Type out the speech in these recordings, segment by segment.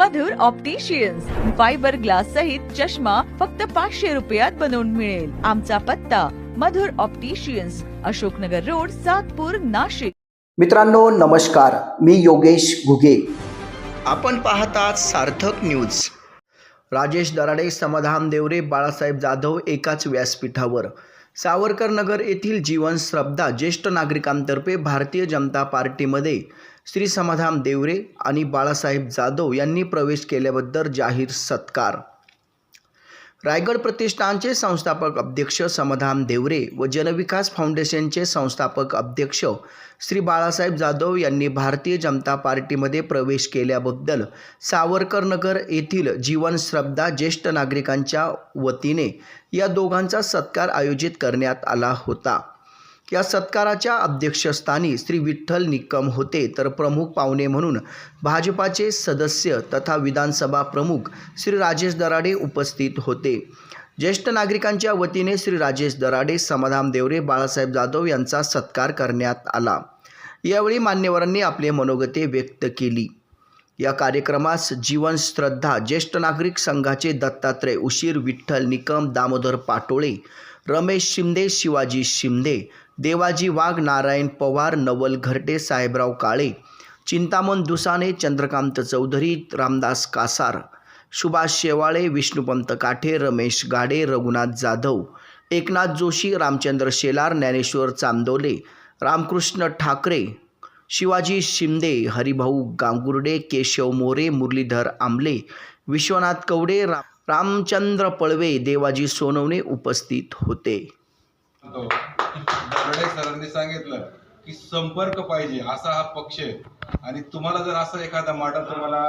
मधुर opticians fibre glass सहित चष्मा फक्त पाचशे रुपयात बनवून मिळेल. आमचा पत्ता मधुर ऑप्टिशियन्स अशोकनगर रोड सातपूर नाशिक. मित्रांनो नमस्कार. मी योगेश घुगे. आपण पाहतात सार्थक न्यूज राजेश दराडे समाधान देवरे बाळासाहेब जाधव एकाच व्यासपीठावर. सावरकर नगर येथील जीवन श्रद्धा ज्येष्ठ नागरिकांतर्फे भारतीय जनता पार्टीमध्ये श्री समाधान देवरे आणि बाळासाहेब जाधव यांनी प्रवेश केल्याबद्दल जाहीर सत्कार. रायगड प्रतिष्ठानचे संस्थापक अध्यक्ष समाधान देवरे व जनविकास फाउंडेशनचे संस्थापक अध्यक्ष श्री बाळासाहेब जाधव यांनी भारतीय जनता पार्टीमध्ये प्रवेश केल्याबद्दल सावरकरनगर येथील जीवन श्रद्धा ज्येष्ठ नागरिकांच्या वतीने या दोघांचा सत्कार आयोजित करण्यात आला होता. या सत्काराच्या अध्यक्षस्थानी श्री विठ्ठल निकम होते तर प्रमुख पाहुणे म्हणून भाजपाचे सदस्य तथा विधानसभा प्रमुख श्री राजेश दराडे उपस्थित होते. ज्येष्ठ नागरिकांच्या वतीने श्री राजेश दराडे समाधान देवरे बाळासाहेब जाधव यांचा सत्कार करण्यात आला. यावेळी मान्यवरांनी आपले मनोगते व्यक्त केली. या कार्यक्रमास जीवन श्रद्धा ज्येष्ठ नागरिक संघाचे दत्तात्रय उशीर विठ्ठल निकम दामोदर पाटोळे रमेश शिंदे शिवाजी शिंदे देवाजी वाघ नारायण पवार नवल घरटे साहेबराव काळे चिंतामण दुसाने चंद्रकांत चौधरी रामदास कासार सुभाष शेवाळे विष्णुपंत काठे रमेश गाडे रघुनाथ जाधव एकनाथ जोशी रामचंद्र शेलार ज्ञानेश्वर चांदोले रामकृष्ण ठाकरे शिवाजी शिंदे हरिभाऊ गांगुर्डे केशव मोरे मुरलीधर आंबले विश्वनाथ कवडे रा रामचंद्र पळवे देवाजी सोनवणे उपस्थित होते. दरोडे सरांनी सांगितलं की संपर्क पाहिजे असा हा पक्ष आहे. आणि तुम्हाला जर असं एखादा मॉडेल तुम्हाला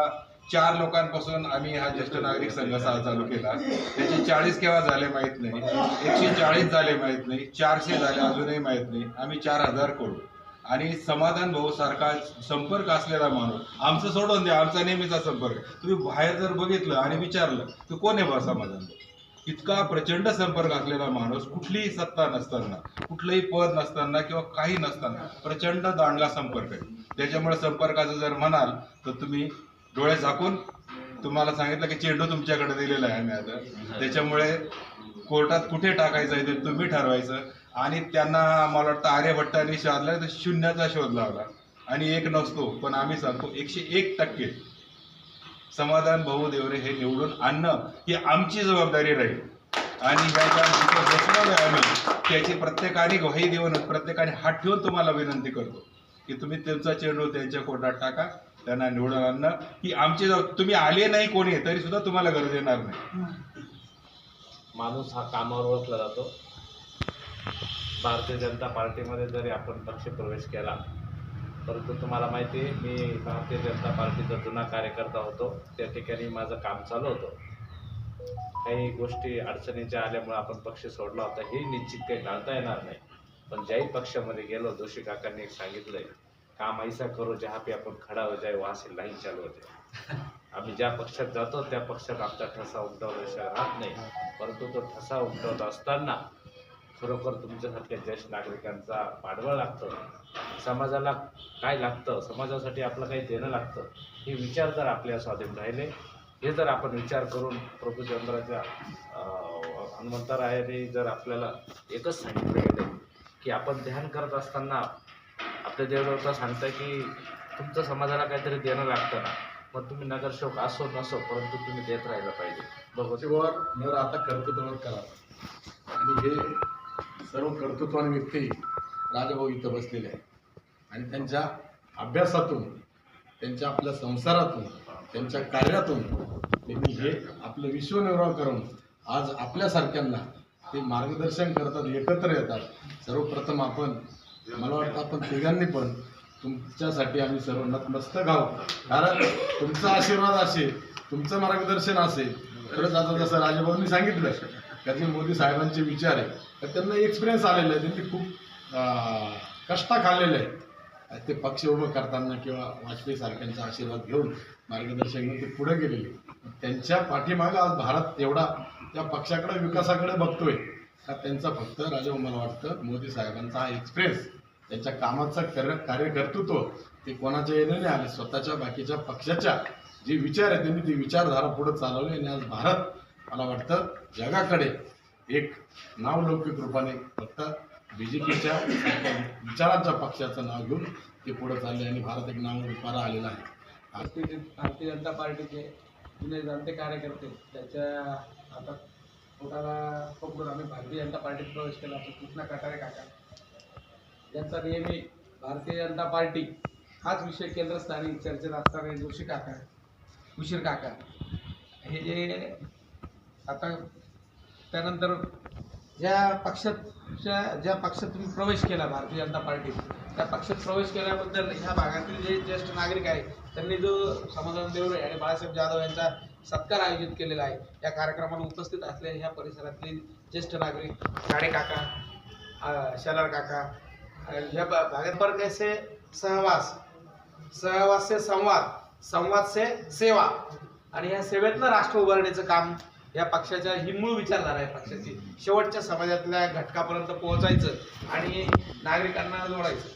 चार लोकांपासून आम्ही हा ज्येष्ठ नागरिक संघ सा- चालू केला. त्याचे चाळीस केव्हा झाले माहीत नाही एकशे चाळीस झाले माहीत नाही चारशे झाले अजूनही माहीत नाही आम्ही चार हजार करू. आणि समाधान भाऊ सारखा संपर्क असलेला माणूस आमचं सोडून द्या आमचा नेहमीचा संपर्क तुम्ही बाहेर जर बघितलं आणि विचारलं तर कोण आहे बा समाधान? भाऊ इतका प्रचंड संपर्क असलेला माणूस कुठलीही सत्ता नसताना कुठलंही पद नसताना किंवा काही नसताना प्रचंड दांडगा संपर्क आहे. त्याच्यामुळे संपर्काचं जर म्हणाल तर तुम्ही डोळे झाकून तुम्हाला सांगितलं की चेंडू तुमच्याकडे दिलेला आहे आम्ही आता. त्याच्यामुळे कोर्टात कुठे टाकायचं आहे ते तुम्ही ठरवायचं. आणि त्यांना मला वाटतं आर्यभट्टाने शोधला तर शून्याचा शोध लावला. आणि एक नसतो पण आम्ही सांगतो एकशे एक टक्के समाधान भाऊ देवरे हे निवडून आणणं ही आमची जबाबदारी राहील. आणि ह्याच्या जिथं आहे आम्ही त्याची प्रत्येकाने ग्वाही देऊन प्रत्येकाने हात ठेवून तुम्हाला विनंती करतो की तुम्ही त्यांचा चेंडू त्यांच्या कोर्टात टाका त्यांना निवडून आणणं ही आमची जबाब तुम्ही आले नाही कोणी तरी सुद्धा तुम्हाला गरज येणार नाही. माणूस हा कामावर ओळखला जातो. भारतीय जनता पार्टीमध्ये जरी आपण पक्ष प्रवेश केला परंतु तुम्हाला माहिती आहे मी भारतीय जनता पार्टीचा जुना कार्यकर्ता होतो. त्या ठिकाणी माझं काम चालू होतं. काही गोष्टी अडचणीच्या आल्यामुळे आपण पक्ष सोडला होता. हे निश्चित काही टाळता येणार नाही. पण ज्याही पक्षामध्ये गेलो जोशी काकांनी एक सांगितलंय काम ऐसा करो जहाँ पे आपण खडा हो जाए वहाँ से लाईन चालू हो जाए आम्ही ज्या पक्षात जातो त्या पक्षात आमचा ठसा उमटवल्याशिवाय राहत नाही. परंतु तो ठसा उमटवत असताना खरोखर तुमच्यासारख्या ज्येष्ठ नागरिकांचा पाठबळ लागतं? समाजाला काय लागतं? समाजासाठी आपलं काही देणं लागतं? हे विचार जर आपल्या स्वाधीन राहिले हे जर आपण विचार करून प्रभू चंद्राच्या हनुमंतरायाने जर आपल्याला एकच सांगितलं गेलं की आपण ध्यान करत असताना आपल्या देवदेवता सांगतं की तुमचं समाजाला काहीतरी देणं लागतं ना. मग तुम्ही नगरसेवक असो नसो परंतु तुम्ही देत राहिलं पाहिजे. बघू आता न करा आणि हे सर्व कर्तृत्वान व्यक्ती राजाभाऊ इथं बसलेले आहेत. आणि त्यांच्या अभ्यासातून त्यांच्या आपल्या संसारातून त्यांच्या कार्यातून त्यांनी हे आपलं विश्वनिर्वाह करून आज आपल्यासारख्यांना ते मार्गदर्शन करतात एकत्र येतात. सर्वप्रथम आपण मला वाटतं आपण तिघांनी पण तुमच्यासाठी आम्ही सर्व नतमस्तक आहोत. कारण तुमचा आशीर्वाद असेल तुमचं मार्गदर्शन असेल. खरंच आता जसं राजाभाऊंनी सांगितलं त्याचे मोदी साहेबांचे विचार आहे तर त्यांना एक्सपिरियन्स आलेला आहे. त्यांनी खूप कष्ट खाल्लेले आहे ते पक्ष उभं करताना किंवा वाजपेयी सारख्यांचा आशीर्वाद घेऊन मार्गदर्शन घेऊन ते पुढे गेलेले त्यांच्या पाठीमागं आज भारत एवढा त्या पक्षाकडे विकासाकडे बघतोय का त्यांचा फक्त राजा मला वाटतं मोदी साहेबांचा हा एक्सप्रेस त्यांच्या कामाचं कार्य कार्यकर्तृत्व ते कोणाच्या येणे नाही आले स्वतःच्या बाकीच्या पक्षाच्या जे विचार आहे त्यांनी ती विचारधारा पुढे चालवली आणि आज भारत मला वाटतं जगाकडे एक नावलौकिक रूपाने फक्त बी जे पीच्या विचारांच्या पक्षाचं नाव घेऊन ते पुढे चालले आणि भारत एक नाव रुपारा आलेला आहे. भारतीय भारतीय जनता पार्टीचे जुने जाणते कार्यकर्ते त्याच्या आता पोटाला पकडून आम्ही भारतीय जनता पार्टीत प्रवेश केला असतो. कृष्णा कटारे काका. यांचा नेहमी भारतीय जनता पार्टी हाच विषय केंद्रस्थानी चर्चेत असताना जोशी काका उशीर काका हे जे आता त्यानंतर ज्या पक्षाच्या ज्या पक्षात तुम्ही प्रवेश केला भारतीय जनता पार्टीत त्या पक्षात प्रवेश केल्याबद्दल ह्या भागातील जे ज्येष्ठ नागरिक आहेत त्यांनी जो समाधान देवळे आणि बाळासाहेब जाधव यांचा सत्कार आयोजित केलेला आहे या कार्यक्रमाला उपस्थित असलेल्या ह्या परिसरातील ज्येष्ठ नागरिक काडे काका अं, शेलार काका ह्या भागात पर कैसे सहवास सहवास से संवाद संवाद से सेवा आणि या सेवेतनं राष्ट्र उभारण्याचं काम या पक्षाच्या ही मूळ विचारधारा आहे पक्षाची. शेवटच्या समाजातल्या घटकापर्यंत पोहोचायचं आणि नागरिकांना जोडायचं.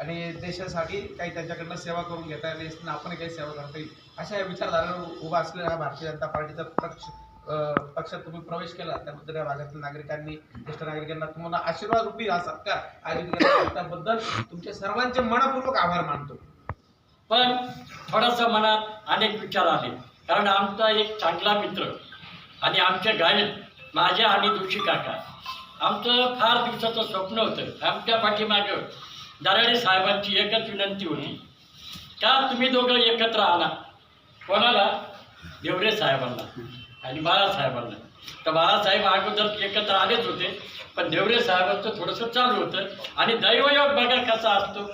आणि देशासाठी काही त्यांच्याकडनं सेवा करून घेता येईल आपण काही सेवा करता येईल. अशा या विचारधारेवर उभा असलेला भारतीय जनता पार्टीचा पक्ष पक्षात तुम्ही प्रवेश केला त्याबद्दल या भागातील नागरिकांनी ज्येष्ठ नागरिकांना तुम्हाला आशीर्वाद रूपी हा सत्कार आयोजित त्याबद्दल तुमचे सर्वांचे मनपूर्वक आभार मानतो. पण थोडस मनात अनेक विचार आले कारण आमचा एक चांगला मित्र आणि आमच्या गायक माझ्या आणि दुशी काका. आमचं फार दिवसाचं स्वप्न होतं. आमच्या पाठीमागं दराडे साहेबांची एकच विनंती होती. का तुम्ही दोघं एकत्र आला? कोणाला? देवरे साहेबांना आणि बाळासाहेबांना. तर बाळासाहेब अगोदर एकत्र आलेच होते पण देवरे साहेबांचं थोडंसं चालू होतं. आणि दैवयोग बघा कसा असतो.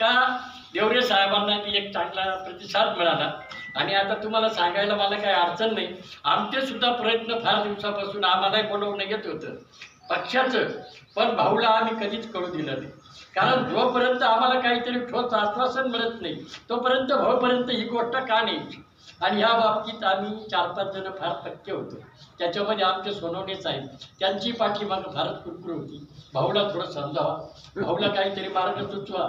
का देवरे साहेबांना एक चांगला प्रतिसाद मिळाला. आणि आता तुम्हाला सांगायला मला काही अडचण नाही. आमचे सुद्धा प्रयत्न फार दिवसापासून आम्हालाही बोलवणं येत होतं. पक्षाचं पण भाऊला आम्ही कधीच कळू दिलं नाही. कारण जोपर्यंत आम्हाला काहीतरी ठोस आश्वासन मिळत नाही तोपर्यंत भाऊपर्यंत ही गोष्ट का नाही? आणि ह्या बाबतीत आम्ही चार पाच जण फार पक्के होतो. त्याच्यामध्ये आमचे सोनवणे साहेब त्यांची पाठीमागं फारच कुरकुर होती. भाऊला थोडं समजावा. भाऊला काहीतरी मार्ग सुचवा.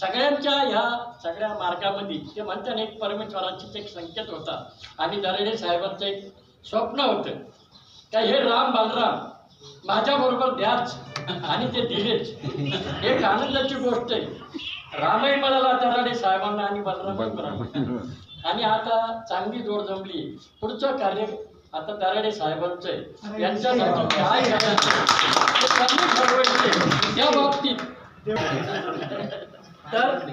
सगळ्यांच्या ह्या सगळ्या मार्गामध्ये ते म्हणतात एक परमेश्वराचीच एक संकेत होता. आणि दरेडे साहेबांचं एक स्वप्न होतं. का हे राम बलराम माझ्याबरोबर द्याच आणि ते दिलेच. एक आनंदाची गोष्ट आहे. रामही मिळाला दराडे साहेबांना आणि बलरामही मिळाला आणि आता चांगली जोड जमली. पुढचं कार्य आता दराडे साहेबांचं आहे. यांच्यासाठी काय करायचं? ते त्यांनी ठरवायचे या बाबतीत. तर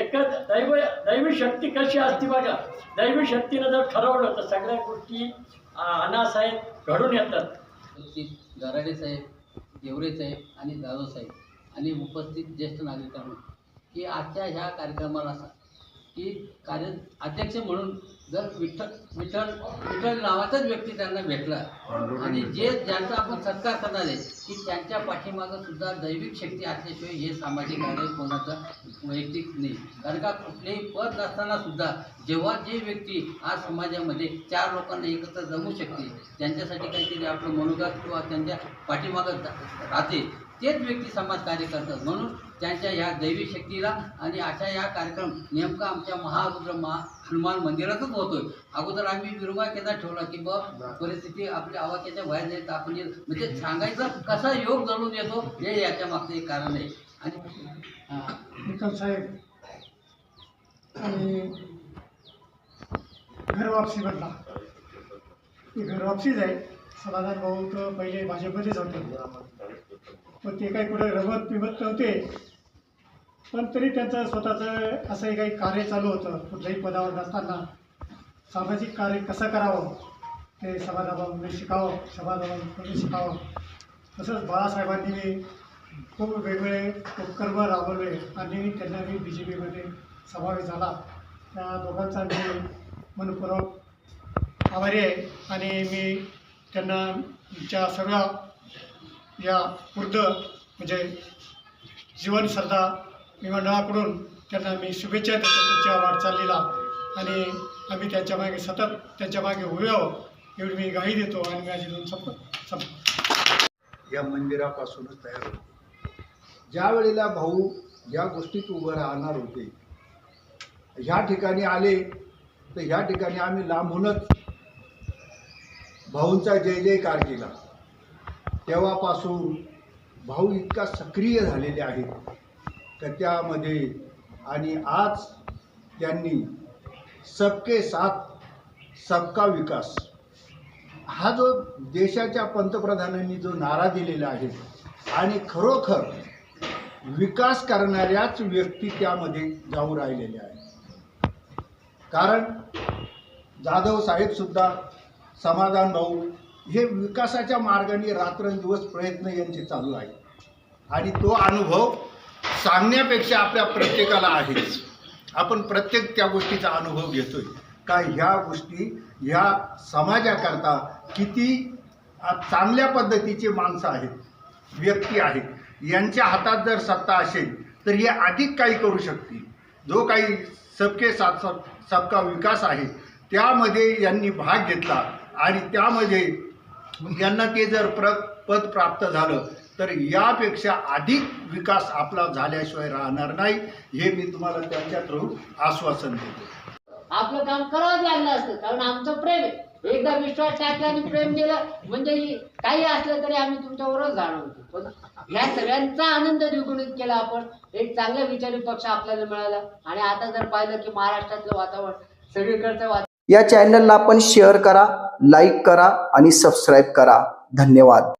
एकच दैव दैवी शक्ती कशी असते बघा. दैवी शक्तीनं जर ठरवलं तर सगळ्या गोष्टी अनासाहेब घडून येतात. गराडे साहेब देवरे साहेब आणि जाधव साहेब आणि उपस्थित ज्येष्ठ नागरिकांनो की आजच्या ह्या कार्यक्रमाला की कार्य अध्यक्ष म्हणून जर विठ्ठल विठ्ठल विठ्ठल नावाचाच व्यक्ती त्यांना भेटला आणि जे ज्यांचा आपण सत्कार करणार आहे की त्यांच्या पाठीमागं सुद्धा दैविक शक्ती असल्याशिवाय हे सामाजिक कार्य कोणाचं वैयक्तिक नाही. कारण का कुठलेही पद नसताना सुद्धा जेव्हा जे व्यक्ती आज समाजामध्ये चार लोकांना एकत्र जमू शकते त्यांच्यासाठी काहीतरी आपलं मनोगत किंवा त्यांच्या पाठीमागं राहते तेच व्यक्ती समाज कार्य करतात. म्हणून त्यांच्या ह्या दैवी शक्तीला आणि अशा या कार्यक्रम नेमका आमच्या महारुद्र महा हनुमान मंदिरातच होतोय. अगोदर आम्ही विरोबा केंद्रात ठेवला की बा परिस्थिती आपल्या आवाक्याच्या बाहेर जाईल तर आपण म्हणजे सांगायचं कसा योग जळून येतो हे याच्या मागचं एक कारण आहे. आणि हां. साहेब आणि घरवापसी बदला ही घरवापसीच आहे. समाधान भाऊ तर पहिले भाजपमध्येच होते. पण ते काही कुठे रमत पिमत नव्हते. पण तरी त्यांचं स्वतःचं असंही काही कार्य चालू होतं कुठल्याही पदावर नसताना. सामाजिक कार्य कसं करावं? ते समाधाभाऊने शिकावं समाधाभाऊने शिकावं? तसंच बाळासाहेबांनी खूप वेगवेगळे उपक्रम राबवले आणि त्यांना मी बी जे पीमध्ये समावेश झाला. त्या दोघांचा मी मनपूर्वक आभारी आहे आणि मी त्यांना ज्या सगळ्या या वृद्ध म्हणजे जीवनश्रद्धा विमानतळाकडून त्यांना मी शुभेच्छा देतो तुमच्या वाटचालीला. आणि आम्ही त्यांच्या मागे सतत त्यांच्या मागे उभे आहोत. एवढी मी गाई देतो आणि माझी दोन संप संप या मंदिरापासूनच तयार होते. ज्या वेळेला भाऊ या गोष्टीत उभं राहणार होते ह्या ठिकाणी आले तर ह्या ठिकाणी आम्ही लांबूनच भाऊंचा जय जयकार केला. तेव्हापासून भाऊ इतका सक्रिय झालेले आहेत. त्यामध्ये आणि आज त्यांनी सबके साथ सबका विकास. हा जो देशाच्या पंतप्रधानांनी जो नारा दिलेला आहे आणि खरोखर विकास करणाऱ्याच व्यक्ती त्यामध्ये जाऊन राहिलेल्या आहेत. कारण जाधव साहेबसुद्धा समाधान भाऊ हे विकासाच्या मार्गाने रात्रंदिवस प्रयत्न यांचे चालू आहे आणि तो अनुभव सांगण्यापेक्षा आपल्या प्रत्येकाला आहेच. आपण प्रत्येक त्या गोष्टीचा अनुभव घेतोय. का ह्या गोष्टी ह्या समाजाकरता किती चांगल्या पद्धतीचे माणसं आहेत व्यक्ती आहेत. यांच्या हातात जर सत्ता असेल तर हे अधिक काही करू शकतील. जो काही सबके साथ सब सबका विकास आहे त्यामध्ये यांनी भाग घेतला आणि त्यामध्ये यांना ते जर प्र पद प्राप्त झालं तर यापेक्षा अधिक विकास आपला झाल्याशिवाय राहणार नाही हे मी तुम्हाला त्यांच्या थ्रू आश्वासन देतो. आपलं काम करावं लागलं असतं कारण आमचं प्रेम आहे. एकदा विश्वास टाकला आणि प्रेम दिलं म्हणजे काही असलं तरी आम्ही तुमच्यावरच जाणार होतो पण या सगळ्यांचा आनंद द्विगुणित केला आपण एक चांगला विचारी पक्ष आपल्याला मिळाला. आणि आता जर पाहिलं की महाराष्ट्रातलं वातावरण सगळीकडचं वातावरण. या चॅनलला आपण शेअर करा लाईक करा आणि सबस्क्राईब करा. धन्यवाद.